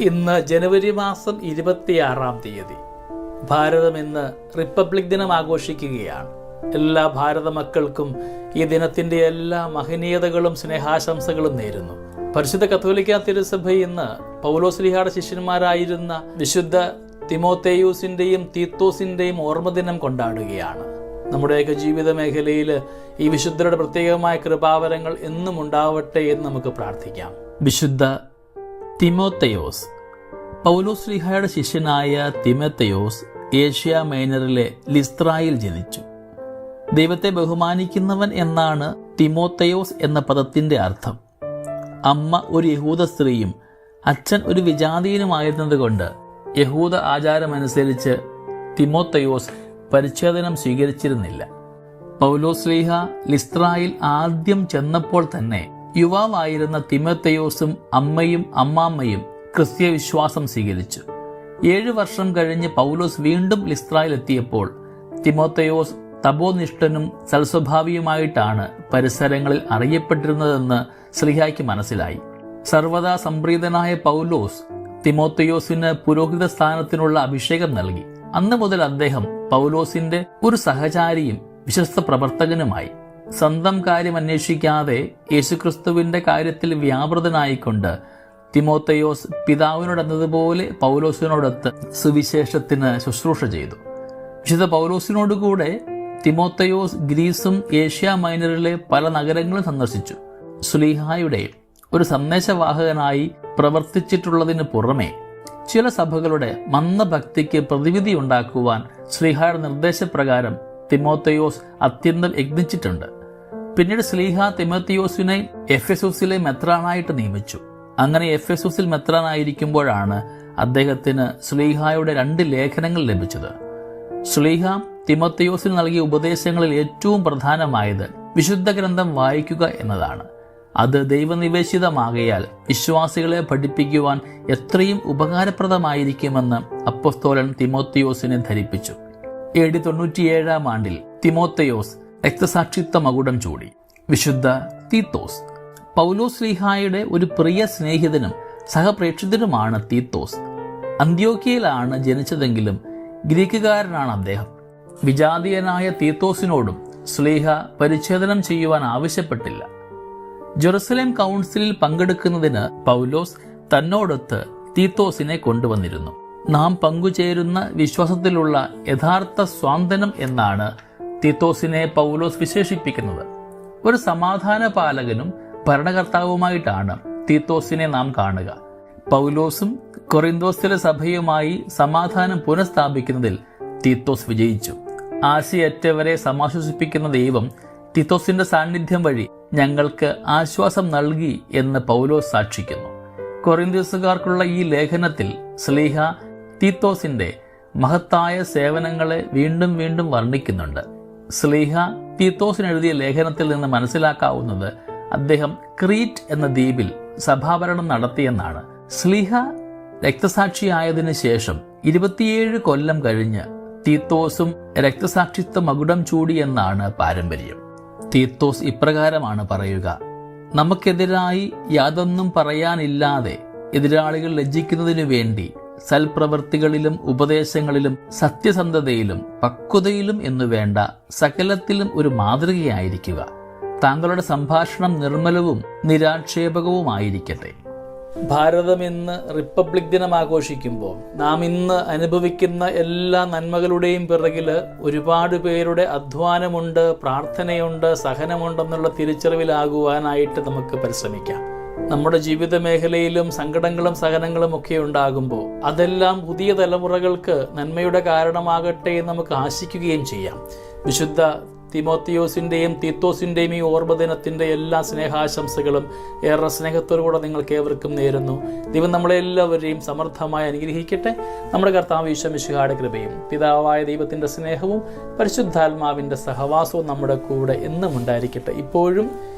ഇന്ന് ജനുവരി മാസം ഇരുപത്തിയാറാം തീയതി. ഭാരതം ഇന്ന് റിപ്പബ്ലിക് ദിനം ആഘോഷിക്കുകയാണ്. എല്ലാ ഭാരത മക്കൾക്കും ഈ ദിനത്തിന്റെ എല്ലാ മഹനീയതകളും സ്നേഹാശംസകളും നേരുന്നു. പരിശുദ്ധ കത്തോലിക്ക തിരുസഭ ഇന്ന് പൗലോസ്ലിഹായുടെ ശിഷ്യന്മാരായിരുന്ന വിശുദ്ധ തിമോത്തേയൂസിന്റെയും തീത്തോസിന്റെയും ഓർമ്മദിനം കൊണ്ടാടുകയാണ്. നമ്മുടെയൊക്കെ ജീവിത മേഖലയിൽ ഈ വിശുദ്ധരുടെ പ്രത്യേകമായ കൃപാവരങ്ങൾ എന്നും ഉണ്ടാവട്ടെ എന്ന് നമുക്ക് പ്രാർത്ഥിക്കാം. വിശുദ്ധ തിമോത്തയോസ്. പൗലോസ്ലിഹയുടെ ശിഷ്യനായ തിമോത്തയോസ് ഏഷ്യ മൈനറിലെ ലിസ്ത്രായിൽ ജനിച്ചു. ദൈവത്തെ ബഹുമാനിക്കുന്നവൻ എന്നാണ് തിമോത്തയോസ് എന്ന പദത്തിന്റെ അർത്ഥം. അമ്മ ഒരു യഹൂദ സ്ത്രീയും അച്ഛൻ ഒരു വിജാതീയനുമായിരുന്നതുകൊണ്ട് യഹൂദ ആചാരമനുസരിച്ച് തിമോത്തയോസ് പരിച്ഛേദനം സ്വീകരിച്ചിരുന്നില്ല. പൗലോസ്ലീഹ ലിസ്ത്രായിൽ ആദ്യം ചെന്നപ്പോൾ തന്നെ യുവാവായിരുന്ന തിമത്തയോസും അമ്മയും അമ്മാമ്മയും ക്രിസ്തീയ വിശ്വാസം സ്വീകരിച്ചു. ഏഴു വർഷം കഴിഞ്ഞ് പൗലോസ് വീണ്ടും ലിസ്ത്രയിൽ എത്തിയപ്പോൾ തിമോത്തയോസ് തപോനിഷ്ഠനും സൽസ്വഭാവിയുമായിട്ടാണ് പരിസരങ്ങളിൽ അറിയപ്പെട്ടിരുന്നതെന്ന് ശ്രീഹായ്ക്ക് മനസ്സിലായി. സർവദാ സംപ്രീതനായ പൗലോസ് തിമോത്തയോസിന് പുരോഹിത സ്ഥാനത്തിനുള്ള അഭിഷേകം നൽകി. അന്ന് മുതൽ അദ്ദേഹം പൗലോസിന്റെ ഒരു സഹചാരിയും വിശ്വസ്ത പ്രവർത്തകനുമായി സ്വന്തം കാര്യം അന്വേഷിക്കാതെ യേശുക്രിസ്തുവിന്റെ കാര്യത്തിൽ വ്യാപൃതനായിക്കൊണ്ട് തിമോത്തയോസ് പിതാവിനോടെന്നതുപോലെ പൗലോസിനോടൊത്ത് സുവിശേഷത്തിന് ശുശ്രൂഷ ചെയ്തു. വിശുദ്ധ പൗലോസിനോടുകൂടെ തിമോത്തയോസ് ഗ്രീസും ഏഷ്യ മൈനറിലെ പല നഗരങ്ങളും സന്ദർശിച്ചു. സുലീഹായുടെ ഒരു സന്ദേശവാഹകനായി പ്രവർത്തിച്ചിട്ടുള്ളതിന് പുറമെ ചില സഭകളുടെ മന്ദഭക്തിക്ക് പ്രതിവിധി ഉണ്ടാക്കുവാൻ ശ്രീഹായുടെ നിർദ്ദേശപ്രകാരം തിമോത്തയോസ് അത്യന്തം യജ്ഞിച്ചിട്ടുണ്ട് പിന്നീട് സ്ലീഹ തിമത്തിയോസിനെ എഫ് എസ് ഒസിലെ മെത്രാനായിട്ട് നിയമിച്ചു. അങ്ങനെ എഫ് എസ് ഒസിൽ മെത്രാനായിരിക്കുമ്പോഴാണ് അദ്ദേഹത്തിന് സ്ലീഹായുടെ രണ്ട് ലേഖനങ്ങൾ ലഭിച്ചത്. സ്ലീഹ തിമത്തിയോസിന് നൽകിയ ഉപദേശങ്ങളിൽ ഏറ്റവും പ്രധാനമായത് വിശുദ്ധ ഗ്രന്ഥം വായിക്കുക എന്നതാണ്. അത് ദൈവനിവേശിതമാകയാൽ വിശ്വാസികളെ പഠിപ്പിക്കുവാൻ എത്രയും ഉപകാരപ്രദമായിരിക്കുമെന്ന് അപ്പസ്തോലൻ തിമോത്തിയോസിനെ ധരിപ്പിച്ചു. എ ഡി തൊണ്ണൂറ്റിയേഴാം ആണ്ടിൽ തിമോത്തയോസ് രക്തസാക്ഷിത്വ മകുടം ചൂടി. വിശുദ്ധ തീത്തോസ്. പൗലോസ് ലീഹായുടെ ഒരു പ്രിയ സ്നേഹിതനും സഹപ്രേക്ഷിതനുമാണ് തീത്തോസ്. അന്ത്യോക്കിയയിലാണ് ജനിച്ചതെങ്കിലും ഗ്രീക്കുകാരനാണ് അദ്ദേഹം. വിജാതീയനായ തീത്തോസിനോടും സ്ലീഹ പരിച്ഛേദനം ചെയ്യുവാൻ ആവശ്യപ്പെട്ടില്ല. ജെറുസലേം കൗൺസിലിൽ പങ്കെടുക്കുന്നതിന് പൗലോസ് തന്നോടൊത്ത് തീത്തോസിനെ കൊണ്ടുവന്നിരുന്നു. നാം പങ്കുചേരുന്ന വിശ്വാസത്തിലുള്ള യഥാർത്ഥ സ്വാന്തനം എന്നാണ് തീത്തോസിനെ പൗലോസ് വിശേഷിപ്പിക്കുന്നത്. ഒരു സമാധാന പാലകനും ഭരണകർത്താവുമായിട്ടാണ് തീത്തോസിനെ നാം കാണുക. പൗലോസും കൊറിന്തോസിലെ സഭയുമായി സമാധാനം പുനഃസ്ഥാപിക്കുന്നതിൽ തീത്തോസ് വിജയിച്ചു. ആശയറ്റവരെ സമാശ്വസിപ്പിക്കുന്ന ദൈവം തിത്തോസിന്റെ സാന്നിധ്യം വഴി ഞങ്ങൾക്ക് ആശ്വാസം നൽകി എന്ന് പൗലോസ് സാക്ഷിക്കുന്നു. കൊറിന്തോസുകാർക്കുള്ള ഈ ലേഖനത്തിൽ സ്ലീഹ തീത്തോസിന്റെ മഹത്തായ സേവനങ്ങളെ വീണ്ടും വീണ്ടും വർണിക്കുന്നുണ്ട്. സ്ലീഹ തീത്തോസിന് എഴുതിയ ലേഖനത്തിൽ നിന്ന് മനസ്സിലാക്കാവുന്നത് അദ്ദേഹം ക്രീറ്റ് എന്ന ദ്വീപിൽ സഭാഭരണം നടത്തിയെന്നാണ്. സ്ലീഹ രക്തസാക്ഷിയായതിനു ശേഷം ഇരുപത്തിയേഴ് കൊല്ലം കഴിഞ്ഞ് തീത്തോസും രക്തസാക്ഷിത്വ മകുടം ചൂടിയെന്നാണ് പാരമ്പര്യം. തീത്തോസ് ഇപ്രകാരമാണ് പറയുക നമുക്കെതിരായി യാതൊന്നും പറയാനില്ലാതെ എതിരാളികൾ ലജ്ജിക്കുന്നതിനു വേണ്ടി സൽപ്രവൃത്തികളിലും ഉപദേശങ്ങളിലും സത്യസന്ധതയിലും പക്വതയിലും എന്നു വേണ്ട സകലത്തിലും ഒരു മാതൃകയായിരിക്കുക. താങ്കളുടെ സംഭാഷണം നിർമ്മലവും നിരാക്ഷേപകവുമായിരിക്കട്ടെ. ഭാരതം ഇന്ന് റിപ്പബ്ലിക് ദിനം ആഘോഷിക്കുമ്പോൾ നാം ഇന്ന് അനുഭവിക്കുന്ന എല്ലാ നന്മകളുടെയും പിറകിൽ ഒരുപാട് പേരുടെ അധ്വാനമുണ്ട് പ്രാർത്ഥനയുണ്ട് സഹനമുണ്ടെന്നുള്ള തിരിച്ചറിവിലാകുവാനായിട്ട് നമുക്ക് പരിശ്രമിക്കാം. നമ്മുടെ ജീവിത മേഖലയിലും സങ്കടങ്ങളും സഹനങ്ങളും ഒക്കെ ഉണ്ടാകുമ്പോൾ അതെല്ലാം പുതിയ തലമുറകൾക്ക് നന്മയുടെ കാരണമാകട്ടെ എന്ന് നമുക്ക് ആശിക്കുകയും ചെയ്യാം. വിശുദ്ധ തിമോത്തിയോസിന്റെയും തീത്തോസിന്റെയും ഈ ഓർമ്മദിനത്തിന്റെ എല്ലാ സ്നേഹാശംസകളും ഏറെ സ്നേഹത്തോടുകൂടെ നിങ്ങൾക്ക് ഏവർക്കും നേരുന്നു. ദൈവം നമ്മളെല്ലാവരെയും സമർത്ഥമായി അനുഗ്രഹിക്കട്ടെ. നമ്മുടെ കർത്താവ് ഈശ്വമിശുഹാടെ കൃപയും പിതാവായ ദൈവത്തിന്റെ സ്നേഹവും പരിശുദ്ധാത്മാവിന്റെ സഹവാസവും നമ്മുടെ കൂടെ എന്നും ഉണ്ടായിരിക്കട്ടെ. ഇപ്പോഴും